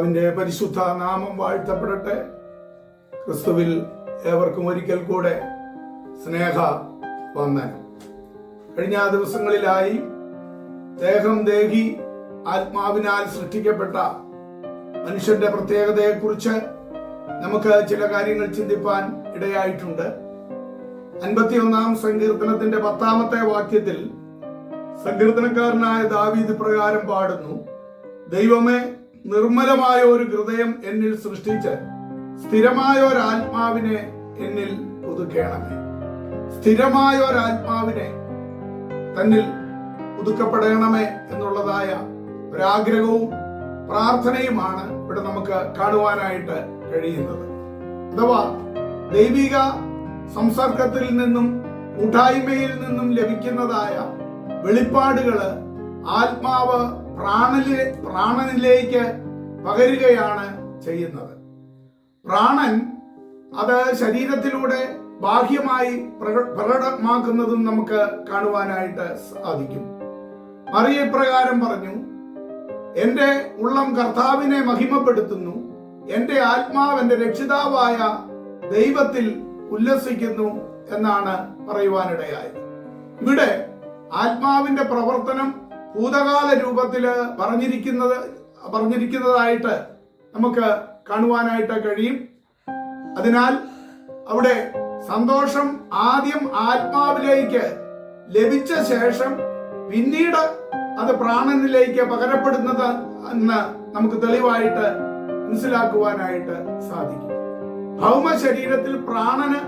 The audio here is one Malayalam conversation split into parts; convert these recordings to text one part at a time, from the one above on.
കർത്താവിന്റെ പരിശുദ്ധ നാമം വാഴ്ത്തപ്പെടട്ടെ. ക്രിസ്തുവിൽ ഏവർക്കും ഒരിക്കൽ കൂടെ സ്നേഹ വന്ദനം. കഴിഞ്ഞ ദിവസങ്ങളിലായി ദേഹം ദേഹി ആത്മാവിനാൽ സൃഷ്ടിക്കപ്പെട്ട മനുഷ്യന്റെ പ്രത്യേകതയെക്കുറിച്ച് നമുക്ക് ചില കാര്യങ്ങൾ ചിന്തിപ്പാൻ ഇടയായിട്ടുണ്ട്. അൻപത്തിയൊന്നാം സങ്കീർത്തനത്തിന്റെ പത്താമത്തെ വാക്യത്തിൽ സങ്കീർത്തനക്കാരനായ ദാവീദ് പ്രകാരം പാടുന്നു ദൈവമേ നിർമ്മലമായ ഒരു ഹൃദയം എന്നിൽ സൃഷ്ടിച്ച് സ്ഥിരമായ ഒരു ആത്മാവിനെ എന്നിൽ ഒതുക്കേണമേ. സ്ഥിരമായ ഒരു ആത്മാവിനെ തന്നിൽ ഒതുക്കപ്പെടണമേ എന്നുള്ളതായ ഒരാഗ്രഹവും പ്രാർത്ഥനയുമാണ് ഇവിടെ നമുക്ക് കാണുവാനായിട്ട് കഴിയുന്നത്. അഥവാ ദൈവിക സംസർഗത്തിൽ നിന്നും കൂട്ടായ്മയിൽ നിന്നും ലഭിക്കുന്നതായ വെളിപ്പാടുകൾ ആത്മാവ് പ്രാണനിലെ പ്രാണനിലേക്ക് പകരുകയാണ് ചെയ്യുന്നത്. പ്രാണൻ അത് ശരീരത്തിലൂടെ ബാഹ്യമായി പ്രകടമാക്കുന്നതും നമുക്ക് കാണുവാനായിട്ട് സാധിക്കും. മറിയ ഇപ്രകാരം പറഞ്ഞു എന്റെ ഉള്ളം കർത്താവിനെ മഹിമപ്പെടുത്തുന്നു. എന്റെ ആത്മാവ് എന്റെ രക്ഷിതാവായ ദൈവത്തിൽ ഉല്ലസിക്കുന്നു എന്നാണ് പറയുവാനിടയായത്. ഇവിടെ ആത്മാവിന്റെ പ്രവർത്തനം ഭൂതകാല രൂപത്തിൽ പറഞ്ഞിരിക്കുന്നത് പറഞ്ഞിരിക്കുന്നതായിട്ട് നമുക്ക് കാണുവാനായിട്ട് കഴിയും. അതിനാൽ അവിടെ സന്തോഷം ആദ്യം ആത്മാവിലേക്ക് ലഭിച്ച ശേഷം പിന്നീട് അത് പ്രാണനിലേക്ക് പകരപ്പെടുന്നത് എന്ന് നമുക്ക് തെളിവായിട്ട് മനസ്സിലാക്കുവാനായിട്ട് സാധിക്കും. ഭൗമ ശരീരത്തിൽ പ്രാണന്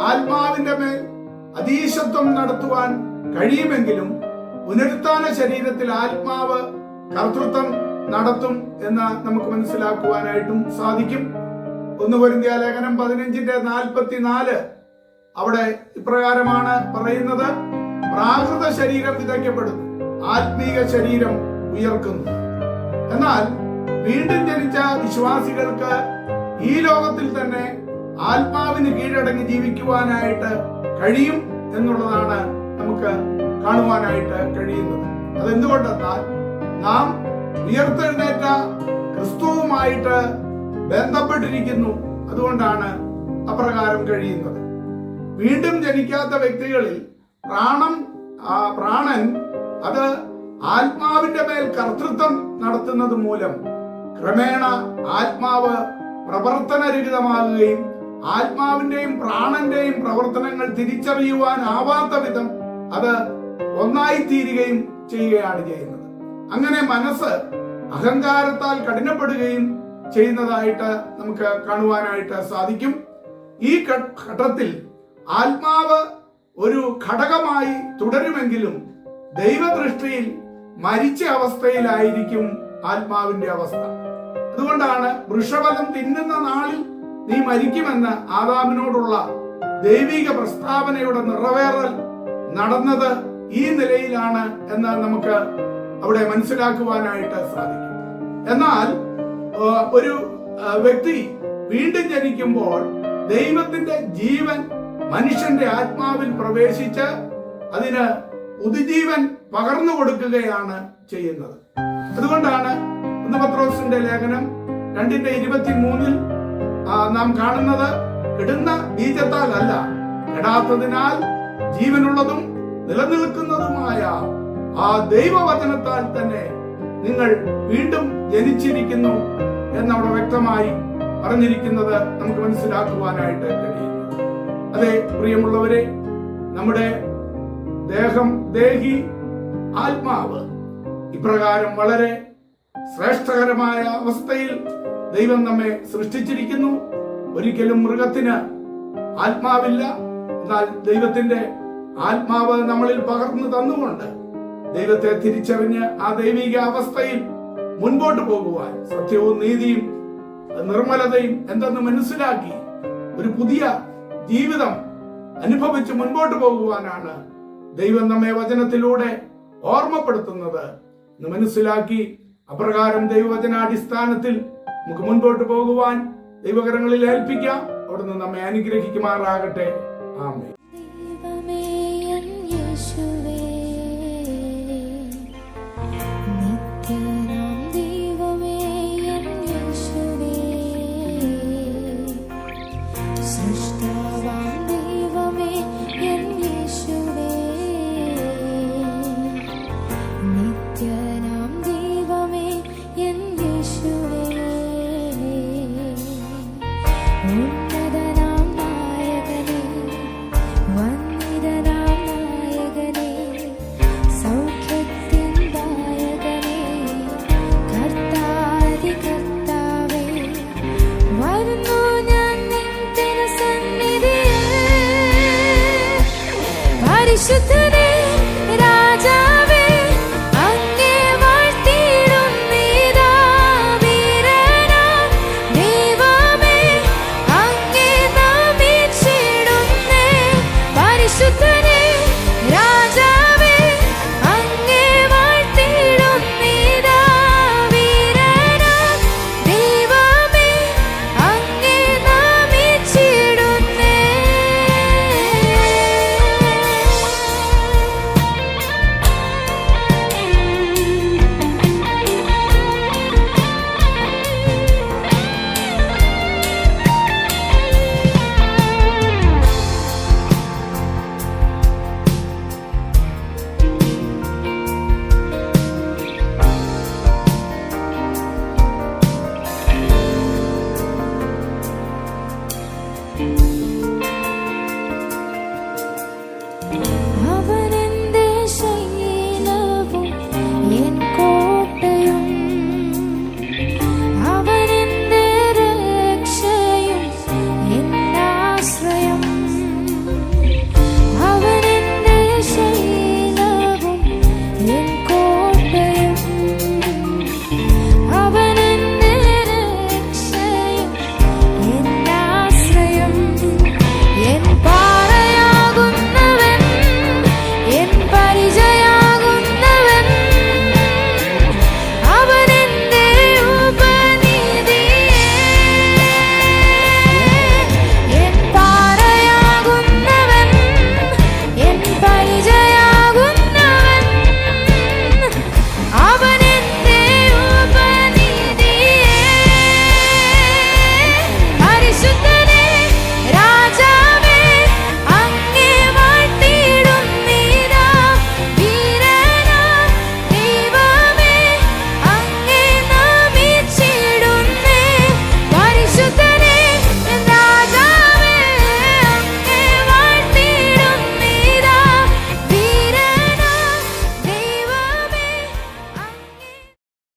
ആത്മാവിന്റെ മേൽ അതീശത്വം നടത്തുവാൻ കഴിയുമെങ്കിലും പുനരുത്ഥാന ശരീരത്തിൽ ആത്മാവ് കർത്തൃത്വം നടത്തും എന്ന് നമുക്ക് മനസ്സിലാക്കുവാനായിട്ടും സാധിക്കും. ഒന്ന് പൊരുന്തിയ ലേഖനം പതിനഞ്ചിന്റെ നാൽപ്പത്തിനാല്. അവിടെ ഇപ്രകാരമാണ് പറയുന്നത്. പ്രാകൃത ശരീരം വിതയ്ക്കപ്പെടുന്നു ആത്മീക ശരീരം ഉയർക്കുന്നു. എന്നാൽ വീണ്ടും ജനിച്ച വിശ്വാസികൾക്ക് ഈ ലോകത്തിൽ തന്നെ ആത്മാവിന് കീഴടങ്ങി ജീവിക്കുവാനായിട്ട് കഴിയും എന്നുള്ളതാണ് നമുക്ക് കാണുവാനായിട്ട് കഴിയുന്നത്. അതെന്തുകൊണ്ടെന്നാൽ നാം ഉയർത്തെഴുന്നേറ്റ ക്രിസ്തുവുമായിട്ട് ബന്ധപ്പെട്ടിരിക്കുന്നു. അതുകൊണ്ടാണ് അപ്രകാരം കഴിയുന്നത്. വീണ്ടും ജനിക്കാത്ത വ്യക്തികളിൽ പ്രാണം പ്രാണൻ അത് ആത്മാവിന്റെ മേൽ കർത്തൃത്വം നടത്തുന്നത് മൂലം ക്രമേണ ആത്മാവ് പ്രവർത്തനരഹിതമാകുകയും ആത്മാവിന്റെയും പ്രാണന്റെയും പ്രവർത്തനങ്ങൾ തിരിച്ചറിയുവാനാവാത്ത വിധം അത് ഒന്നായി തീരുകയും ചെയ്യുകയാണ് ചെയ്യുന്നത്. അങ്ങനെ മനസ്സ് അഹങ്കാരത്താൽ കഠിനപ്പെടുകയും ചെയ്യുന്നതായിട്ട് നമുക്ക് കാണുവാനായിട്ട് സാധിക്കും. ഈ ഘട്ടത്തിൽ ആത്മാവ് ഒരു ഘടകമായി തുടരുമെങ്കിലും ദൈവദൃഷ്ടിയിൽ മരിച്ച അവസ്ഥയിലായിരിക്കും ആത്മാവിന്റെ അവസ്ഥ. അതുകൊണ്ടാണ് വൃഷഫലം തിന്നുന്ന നാളിൽ നീ മരിക്കുമെന്ന് ആദാമിനോടുള്ള ദൈവിക പ്രസ്താവനയുടെ നിറവേറൽ നടന്നത് ഈ നിലയിലാണ് എന്ന് നമുക്ക് അവിടെ മനസ്സിലാക്കുവാനായിട്ട് സാധിക്കും. എന്നാൽ ഒരു വ്യക്തി വീണ്ടും ജനിക്കുമ്പോൾ ദൈവത്തിന്റെ ജീവൻ മനുഷ്യന്റെ ആത്മാവിൽ പ്രവേശിച്ച് അതിന് പുതുജീവൻ പകർന്നു കൊടുക്കുകയാണ് ചെയ്യുന്നത്. അതുകൊണ്ടാണ് പത്രോസിന്റെ ലേഖനം രണ്ടിന്റെ ഇരുപത്തി മൂന്നിൽ നാം കാണുന്നത് കെടുന്ന ബീജത്താൽ അല്ല കെടാത്തതിനാൽ ജീവനുള്ളതും നിലനിൽക്കുന്നതുമായ ആ ദൈവവചനത്താൽ തന്നെ നിങ്ങൾ വീണ്ടും ജനിച്ചിരിക്കുന്നു എന്നവിടെ വ്യക്തമായി പറഞ്ഞിരിക്കുന്നത് നമുക്ക് മനസ്സിലാക്കുവാനായിട്ട് കഴിയുന്നു. അതെ പ്രിയമുള്ളവരെ നമ്മുടെ ദേഹം ദേഹി ആത്മാവ് ഇപ്രകാരം വളരെ ശ്രേഷ്ഠകരമായ അവസ്ഥയിൽ ദൈവം നമ്മെ സൃഷ്ടിച്ചിരിക്കുന്നു. ഒരിക്കലും മൃഗത്തിന് ആത്മാവില്ല. എന്നാൽ ദൈവത്തിന്റെ ആത്മാവ് നമ്മളിൽ പകർന്നു തന്നുകൊണ്ട് ദൈവത്തെ തിരിച്ചറിഞ്ഞ് ആ ദൈവിക അവസ്ഥയിൽ മുൻപോട്ട് പോകുവാൻ സത്യവും നീതിയും നിർമ്മലതയും എന്തെന്ന് മനസ്സിലാക്കി ഒരു പുതിയ ജീവിതം അനുഭവിച്ച് മുൻപോട്ട് പോകുവാനാണ് ദൈവം നമ്മെ വചനത്തിലൂടെ ഓർമ്മപ്പെടുത്തുന്നത് എന്ന് മനസ്സിലാക്കി അപ്രകാരം ദൈവവചനാടിസ്ഥാനത്തിൽ നമുക്ക് മുൻപോട്ട് പോകുവാൻ ദൈവകരങ്ങളിൽ ഏൽപ്പിക്കാം. അവിടുന്ന് നമ്മെ അനുഗ്രഹിക്കുമാറാകട്ടെ. ആമേ സൃഷ്ടാവാം ദൈവമേ Deixa ter